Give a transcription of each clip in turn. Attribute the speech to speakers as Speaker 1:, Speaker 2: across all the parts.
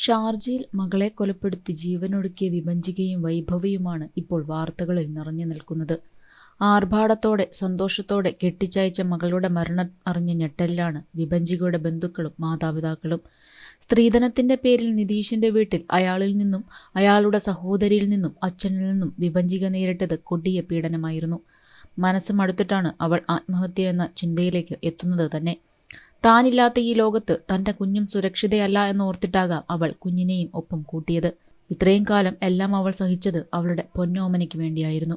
Speaker 1: ഷാർജയിൽ മകളെ കൊലപ്പെടുത്തി ജീവനൊടുക്കിയ വിഭഞ്ചികയും വൈഭവിയുമാണ് ഇപ്പോൾ വാർത്തകളിൽ നിറഞ്ഞു നിൽക്കുന്നത്. ആർഭാടത്തോടെ സന്തോഷത്തോടെ കെട്ടിച്ചയച്ച മകളുടെ മരണം അറിഞ്ഞ ഞെട്ടലിലാണ് വിഭജികയുടെ ബന്ധുക്കളും മാതാപിതാക്കളും. സ്ത്രീധനത്തിന്റെ പേരിൽ നിതീഷിന്റെ വീട്ടിൽ അയാളിൽ നിന്നും അയാളുടെ സഹോദരിയിൽ നിന്നും അച്ഛനിൽ നിന്നും വിഭജിക നേരിട്ടത് കൊടിയ പീഡനമായിരുന്നു. മനസ്സ് മടുത്തിട്ടാണ് അവൾ ആത്മഹത്യ എന്ന ചിന്തയിലേക്ക് എത്തുന്നത് തന്നെ. താനില്ലാത്ത ഈ ലോകത്ത് തന്റെ കുഞ്ഞും സുരക്ഷിതയല്ല എന്നോർത്തിട്ടാകാം അവൾ കുഞ്ഞിനെയും ഒപ്പം കൂട്ടിയത്. ഇത്രയും കാലം എല്ലാം അവൾ സഹിച്ചത് അവളുടെ പൊന്നോമനയ്ക്ക് വേണ്ടിയായിരുന്നു.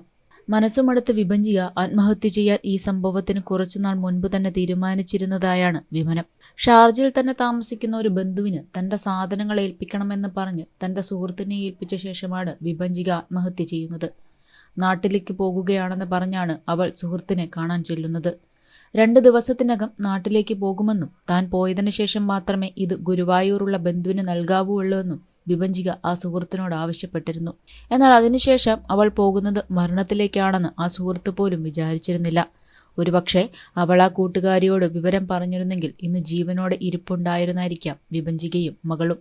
Speaker 1: മനസ്സുമടുത്ത് വിഭജിക ആത്മഹത്യ ചെയ്യാൻ ഈ സംഭവത്തിന് കുറച്ചുനാൾ മുൻപ് തന്നെ തീരുമാനിച്ചിരുന്നതായാണ് വിമനം. ഷാർജയിൽ തന്നെ താമസിക്കുന്ന ഒരു ബന്ധുവിന് തന്റെ സാധനങ്ങൾ ഏൽപ്പിക്കണമെന്ന് പറഞ്ഞ് തന്റെ സുഹൃത്തിനെ ഏൽപ്പിച്ച ശേഷമാണ് വിഭജിക ആത്മഹത്യ ചെയ്യുന്നത്. നാട്ടിലേക്ക് പോകുകയാണെന്ന് പറഞ്ഞാണ് അവൾ സുഹൃത്തിനെ കാണാൻ ചെല്ലുന്നത്. രണ്ട് ദിവസത്തിനകം നാട്ടിലേക്ക് പോകുമെന്നും താൻ പോയതിനു ശേഷം മാത്രമേ ഇത് ഗുരുവായൂരുള്ള ബന്ധുവിന് നൽകാവൂ എന്നും വിഭജിക ആ സുഹൃത്തിനോട് ആവശ്യപ്പെട്ടിരുന്നു. എന്നാൽ അതിനുശേഷം അവൾ പോകുന്നത് മരണത്തിലേക്കാണെന്ന് ആ സുഹൃത്ത് പോലും വിചാരിച്ചിരുന്നില്ല. ഒരുപക്ഷെ അവൾ ആ കൂട്ടുകാരിയോട് വിവരം പറഞ്ഞിരുന്നെങ്കിൽ ഇന്ന് ജീവനോടെ ഇരിപ്പുണ്ടായിരുന്നായിരിക്കാം വിഭജികയും മകളും.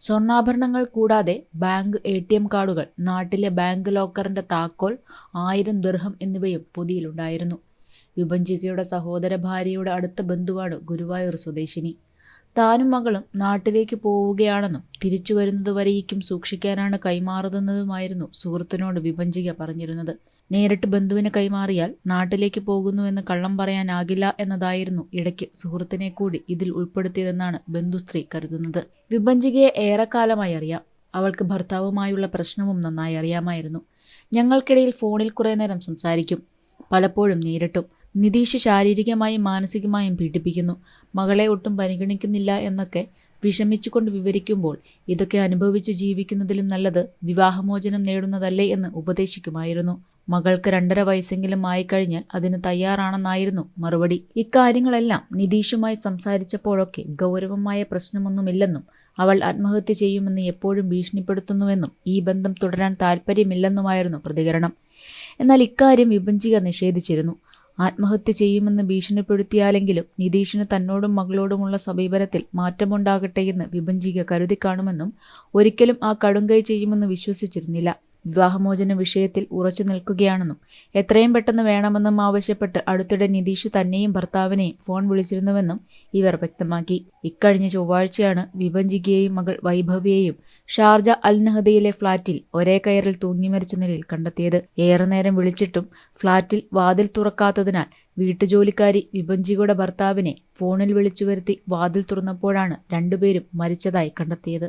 Speaker 1: സ്വർണാഭരണങ്ങൾ കൂടാതെ ബാങ്ക് എ ടി എം കാർഡുകൾ നാട്ടിലെ ബാങ്ക് ലോക്കറിന്റെ താക്കോൽ ആയിരം ദീർഘം എന്നിവയും പൊതിയിലുണ്ടായിരുന്നു. വിഭജികയുടെ സഹോദര ഭാര്യയുടെ അടുത്ത ബന്ധുവാണ് ഗുരുവായൂർ സ്വദേശിനി. താനും മകളും നാട്ടിലേക്ക് പോവുകയാണെന്നും തിരിച്ചു വരുന്നതുവരേക്കും സൂക്ഷിക്കാനാണ് കൈമാറുന്നതുമായിരുന്നു സുഹൃത്തിനോട് വിഭഞ്ചിക പറഞ്ഞിരുന്നത്. നേരിട്ട് ബന്ധുവിന് കൈമാറിയാൽ നാട്ടിലേക്ക് പോകുന്നുവെന്ന് കള്ളം പറയാനാകില്ല എന്നതായിരുന്നു ഇടയ്ക്ക് സുഹൃത്തിനെ കൂടി ഇതിൽ ഉൾപ്പെടുത്തിയതെന്നാണ് ബന്ധുസ്ത്രീ കരുതുന്നത്. വിഭഞ്ചികയെ ഏറെക്കാലമായി അറിയാം. അവൾക്ക് ഭർത്താവുമായുള്ള പ്രശ്നവും നന്നായി അറിയാമായിരുന്നു. ഞങ്ങൾക്കിടയിൽ ഫോണിൽ കുറേ നേരം സംസാരിക്കും. പലപ്പോഴും നേരിട്ടും. നിതീഷ് ശാരീരികമായും മാനസികമായും പീഡിപ്പിക്കുന്നു. മകളെ ഒട്ടും പരിഗണിക്കുന്നില്ല എന്നൊക്കെ വിഷമിച്ചുകൊണ്ട് വിവരിക്കുമ്പോൾ ഇതൊക്കെ അനുഭവിച്ച് ജീവിക്കുന്നതിലും നല്ലത് വിവാഹമോചനം നേടുന്നതല്ലേ എന്ന് ഉപദേശിക്കുമായിരുന്നു. മകൾക്ക് രണ്ടര വയസ്സെങ്കിലും ആയിക്കഴിഞ്ഞാൽ അതിന് തയ്യാറാണെന്നായിരുന്നു മറുപടി. ഇക്കാര്യങ്ങളെല്ലാം നിതീഷുമായി സംസാരിച്ചപ്പോഴൊക്കെ ഗൗരവമായ പ്രശ്നമൊന്നുമില്ലെന്നും അവൾ ആത്മഹത്യ ചെയ്യുമെന്ന് എപ്പോഴും ഭീഷണിപ്പെടുത്തുന്നുവെന്നും ഈ ബന്ധം തുടരാൻ താൽപ്പര്യമില്ലെന്നുമായിരുന്നു പ്രതികരണം. എന്നാൽ ഇക്കാര്യം വിഭജിക നിഷേധിച്ചിരുന്നു. ആത്മഹത്യ ചെയ്യുമെന്ന് ഭീഷണിപ്പെടുത്തിയാലെങ്കിലും നിതീഷിന് തന്നോടും മകളോടുമുള്ള സമീപനത്തിൽ മാറ്റമുണ്ടാകട്ടെയെന്ന് വിഭഞ്ചിക കരുതി കാണുമെന്നും ഒരിക്കലും ആ കടുങ്കൈ ചെയ്യുമെന്ന് വിശ്വസിച്ചിരുന്നില്ല. വിവാഹമോചന വിഷയത്തിൽ ഉറച്ചു നിൽക്കുകയാണെന്നും എത്രയും പെട്ടെന്ന് വേണമെന്നും ആവശ്യപ്പെട്ട് അടുത്തിടെ നിതീഷ് തന്നെയും ഭർത്താവിനെയും ഫോൺ വിളിച്ചിരുന്നുവെന്നും ഇവർ വ്യക്തമാക്കി. ഇക്കഴിഞ്ഞ ചൊവ്വാഴ്ചയാണ് വിഭഞ്ചികയെയും മകൾ വൈഭവിയെയും ഷാർജ അൽ നഹദയിലെ ഫ്ളാറ്റിൽ ഒരേ കയറിൽ തൂങ്ങി മരിച്ച നിലയിൽ കണ്ടെത്തിയത്. ഏറെ നേരം വിളിച്ചിട്ടും ഫ്ളാറ്റിൽ വാതിൽ തുറക്കാത്തതിനാൽ വീട്ടുജോലിക്കാരി വിഭഞ്ചികയുടെ ഭർത്താവിനെ ഫോണിൽ വിളിച്ചു വരുത്തി വാതിൽ തുറന്നപ്പോഴാണ് രണ്ടുപേരും മരിച്ചതായി കണ്ടെത്തിയത്.